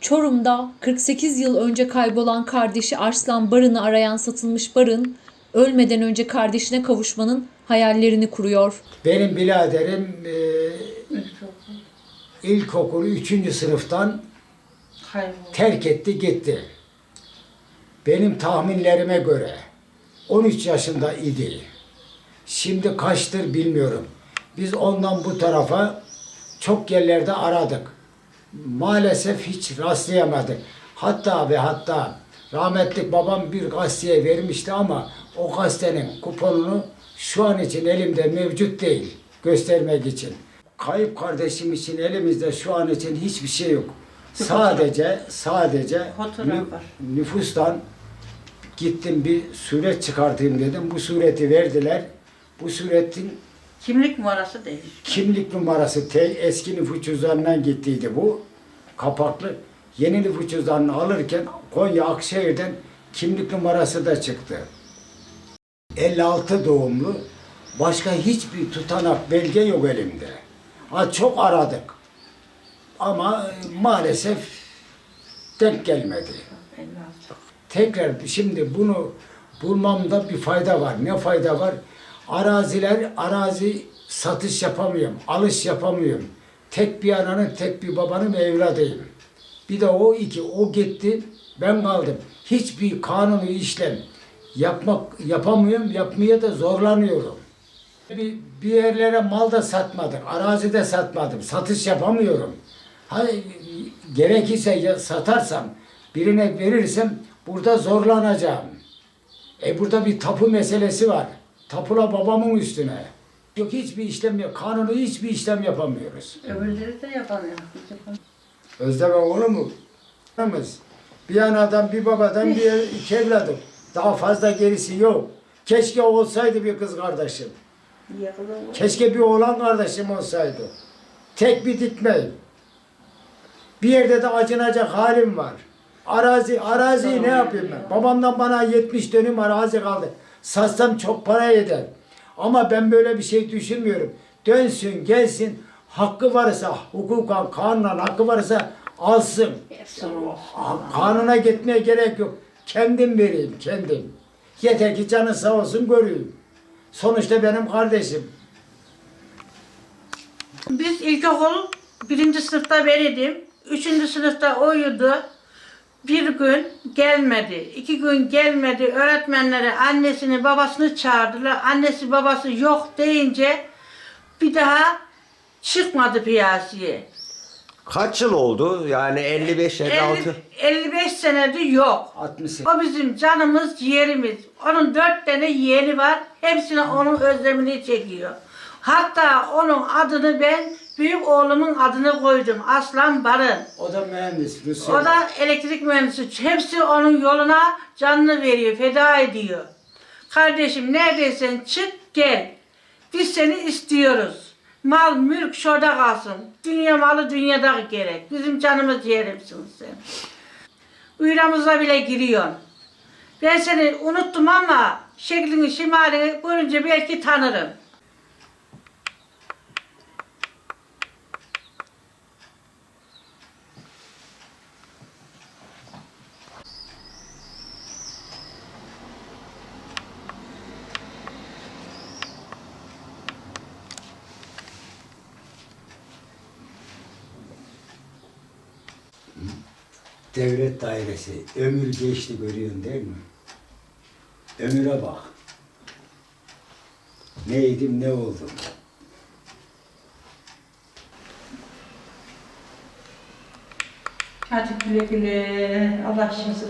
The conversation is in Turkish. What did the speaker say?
Çorum'da 48 yıl önce kaybolan kardeşi Arslan Barın'ı arayan satılmış Barın, ölmeden önce kardeşine kavuşmanın hayallerini kuruyor. Benim biraderim e, ilkokulu 3. sınıftan Kayboldu. terk etti gitti. Benim tahminlerime göre 13 yaşında idi. Şimdi kaçtır bilmiyorum. Biz ondan bu tarafa çok yerlerde aradık. Maalesef hiç rastlayamadık. Hatta ve hatta rahmetli babam bir gazeteye vermişti ama o gazetenin kuponunu şu an için elimde mevcut değil göstermek için. Kayıp kardeşim için elimizde şu an için hiçbir şey yok. Sadece sadece nü- nüfustan gittim bir suret çıkartayım dedim. Bu sureti verdiler. Bu suretin Kimlik numarası değil. kimlik numarası te, eski nüfus cüzdanından gittiydi bu. Kapaklı. Yeni nüfus cüzdanını alırken Konya Akşehir'den kimlik numarası da çıktı. 56 doğumlu. Başka hiçbir tutanak belge yok elimde. Ha çok aradık. Ama e, maalesef denk gelmedi. Tekrar şimdi bunu bulmamda bir fayda var. Ne fayda var? Araziler, arazi satış yapamıyorum, alış yapamıyorum. Tek bir ananın, tek bir babanın evladıyım. Bir de o iki, o gitti, ben kaldım. Hiçbir kanuni işlem yapmak yapamıyorum, yapmaya da zorlanıyorum. Bir, bir yerlere mal da satmadık, arazi de satmadım, satış yapamıyorum. Hani gerekirse satarsam, birine verirsem burada zorlanacağım. E burada bir tapu meselesi var. Tapula babamın üstüne. Yok hiçbir işlem yok. Kanuni hiçbir işlem yapamıyoruz. Öbürleri de yapamıyor. Özlem oğlu mu? Yalnız Bir anadan bir babadan bir iki evladım. Daha fazla gerisi yok. Keşke olsaydı bir kız kardeşim. Keşke bir oğlan kardeşim olsaydı. Tek bir dikmeyim. Bir yerde de acınacak halim var. Arazi, araziyi ne yapayım ben? Babamdan bana 70 dönüm arazi kaldı. Satsam çok para eder. Ama ben böyle bir şey düşünmüyorum. Dönsün, gelsin, hakkı varsa, hukukan, kanunan hakkı varsa alsın. Ha- Kanuna gitmeye gerek yok. Kendim vereyim, kendim. Yeter ki canı sağ olsun göreyim. Sonuçta benim kardeşim. Biz ilkokul birinci sınıfta ben idim. Üçüncü sınıfta oydu. Bir gün gelmedi. iki gün gelmedi. Öğretmenleri annesini babasını çağırdılar. Annesi babası yok deyince bir daha çıkmadı piyasaya. Kaç yıl oldu? Yani 55 56. 50 55 senedir yok. 60 O bizim canımız, ciğerimiz. Onun dört tane yeğeni var. Hepsine onun özlemini çekiyor. Hatta onun adını ben büyük oğlumun adını koydum. Aslan Barın. O da mühendis. Rusya. O da elektrik mühendisi. Hepsi onun yoluna canını veriyor, feda ediyor. Kardeşim neredeysen çık gel. Biz seni istiyoruz. Mal, mülk şurada kalsın. Dünya malı dünyada gerek. Bizim canımız ciğerimsin sen. Uyramıza bile giriyorsun. Ben seni unuttum ama şeklini şimalini görünce belki tanırım. Devlet dairesi. Ömür geçti görüyorsun değil mi? Ömüre bak. Neydim ne oldum. Hadi. Allah işinizi